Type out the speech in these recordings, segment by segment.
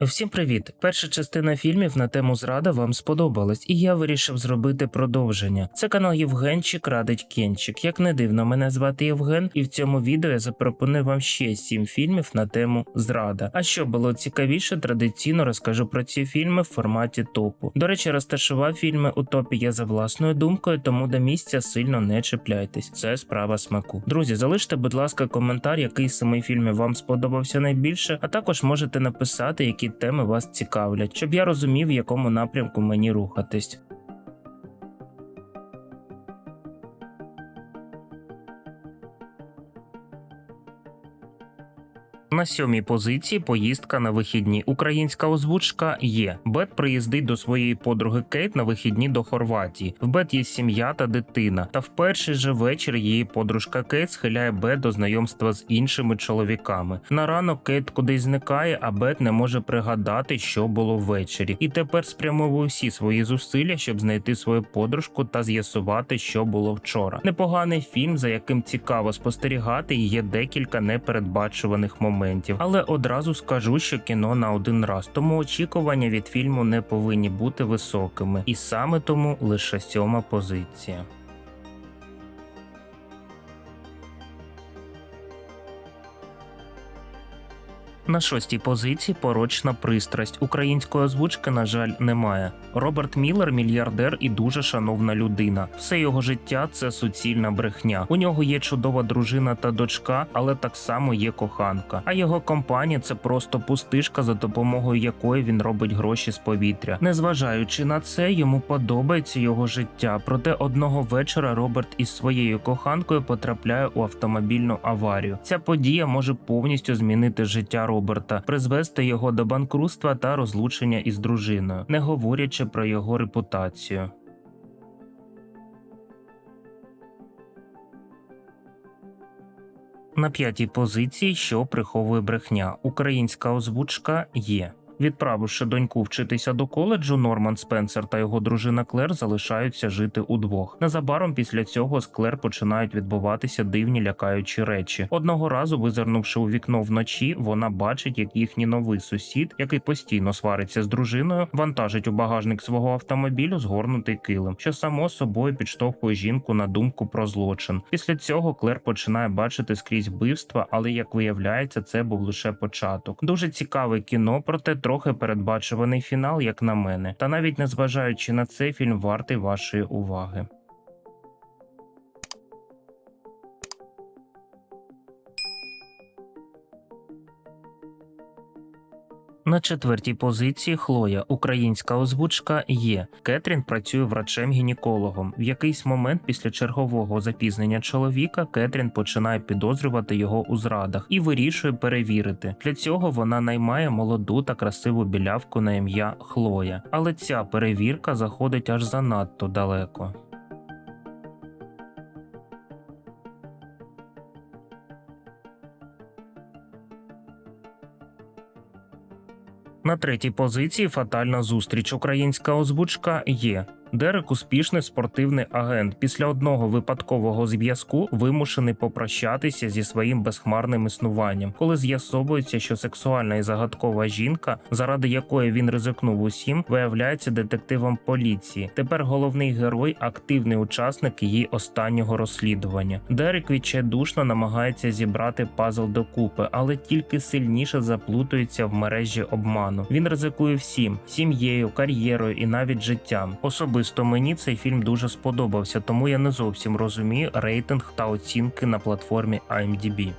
Всім привіт! Перша частина фільмів на тему зрада вам сподобалась, і я вирішив зробити продовження. Це канал Євгенчик радить Кенчик. Як не дивно, мене звати Євген, і в цьому відео я запропоную вам ще сім фільмів на тему зрада. А що було цікавіше, традиційно розкажу про ці фільми в форматі топу. До речі, розташував фільми у топі я за власною думкою, тому до місця сильно не чіпляйтесь. Це справа смаку. Друзі, залиште, будь ласка, коментар, який з семи фільмів вам сподобався найбільше, а також можете написати, які теми вас цікавлять, щоб я розумів, в якому напрямку мені рухатись. На сьомій позиції поїздка на вихідні. Українська озвучка є. Бет приїздить до своєї подруги Кейт на вихідні до Хорватії. В Бет є сім'я та дитина. Та в перший же вечір її подружка Кейт схиляє Бет до знайомства з іншими чоловіками. На ранок Кейт кудись зникає, а Бет не може пригадати, що було ввечері. І тепер спрямовує всі свої зусилля, щоб знайти свою подружку та з'ясувати, що було вчора. Непоганий фільм, за яким цікаво спостерігати, є декілька непередбачуваних моментів. Але одразу скажу, що кіно на один раз, тому очікування від фільму не повинні бути високими, і саме тому лише сьома позиція. На шостій позиції порочна пристрасть. Української озвучки, на жаль, немає. Роберт Міллер мільярдер і дуже шановна людина. Все його життя це суцільна брехня. У нього є чудова дружина та дочка, але так само є коханка. А його компанія це просто пустишка, за допомогою якої він робить гроші з повітря. Незважаючи на це, йому подобається його життя. Проте одного вечора Роберт із своєю коханкою потрапляє у автомобільну аварію. Ця подія може повністю змінити життя Роберта, призвести його до банкрутства та розлучення із дружиною, не говорячи про його репутацію. На п'ятій позиції, що приховує брехня, українська озвучка є. Відправивши доньку вчитися до коледжу, Норман Спенсер та його дружина Клер залишаються жити удвох. Незабаром після цього з Клер починають відбуватися дивні лякаючі речі. Одного разу, визирнувши у вікно вночі, вона бачить, як їхній новий сусід, який постійно свариться з дружиною, вантажить у багажник свого автомобілю згорнутий килим, що само собою підштовхує жінку на думку про злочин. Після цього Клер починає бачити скрізь вбивства, але як виявляється, це був лише початок. Дуже цікаве кіно, проте трохи передбачуваний фінал, як на мене. Та навіть незважаючи на це, фільм вартий вашої уваги. На четвертій позиції Хлоя, українська озвучка є. Кетрін працює врачем-гінекологом. В якийсь момент після чергового запізнення чоловіка Кетрін починає підозрювати його у зрадах і вирішує перевірити. Для цього вона наймає молоду та красиву білявку на ім'я Хлоя. Але ця перевірка заходить аж занадто далеко. На третій позиції фатальна зустріч. Українська озвучка є. Дерек успішний спортивний агент. Після одного випадкового зв'язку вимушений попрощатися зі своїм безхмарним існуванням, коли з'ясовується, що сексуальна і загадкова жінка, заради якої він ризикнув усім, виявляється детективом поліції. Тепер головний герой активний учасник її останнього розслідування. Дерек відчайдушно намагається зібрати пазл докупи, але тільки сильніше заплутується в мережі обману. Він ризикує всім: сім'єю, кар'єрою і навіть життям. Особисто мені цей фільм дуже сподобався, тому я не зовсім розумію рейтинг та оцінки на платформі IMDb.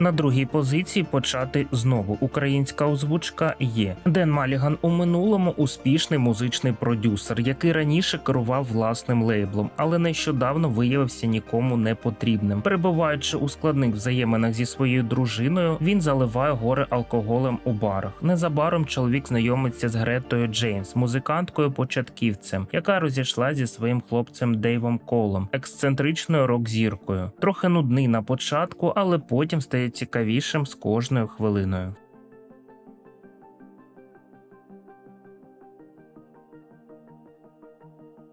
На другій позиції почати знову українська озвучка є. Ден Маліган у минулому успішний музичний продюсер, який раніше керував власним лейблом, але нещодавно виявився нікому не потрібним. Перебуваючи у складних взаєминах зі своєю дружиною, він заливає гори алкоголем у барах. Незабаром чоловік знайомиться з Гретою Джеймс, музиканткою початківцем, яка розійшла зі своїм хлопцем Дейвом Колом, ексцентричною рок-зіркою. Трохи нудний на початку, але потім стає цікавішим з кожною хвилиною.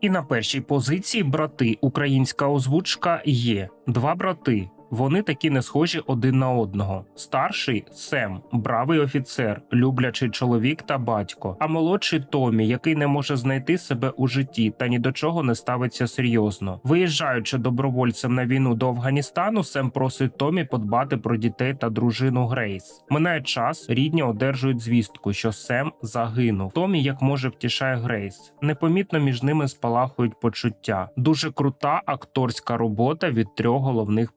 І на першій позиції брати українська озвучка є два брати. Вони такі не схожі один на одного. Старший Сем, бравий офіцер, люблячий чоловік та батько. А молодший Томі, який не може знайти себе у житті та ні до чого не ставиться серйозно. Виїжджаючи добровольцем на війну до Афганістану, Сем просить Томі подбати про дітей та дружину Грейс. Минає час, рідні одержують звістку, що Сем загинув. Томі як може втішає Грейс. Непомітно між ними спалахують почуття. Дуже крута акторська робота від трьох головних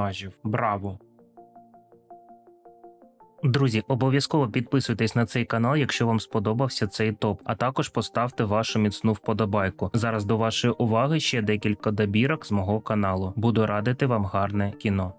персонажів. Браво! Друзі, обов'язково підписуйтесь на цей канал, якщо вам сподобався цей топ, а також поставте вашу міцну вподобайку. Зараз до вашої уваги ще декілька добірок з мого каналу. Буду радити вам гарне кіно.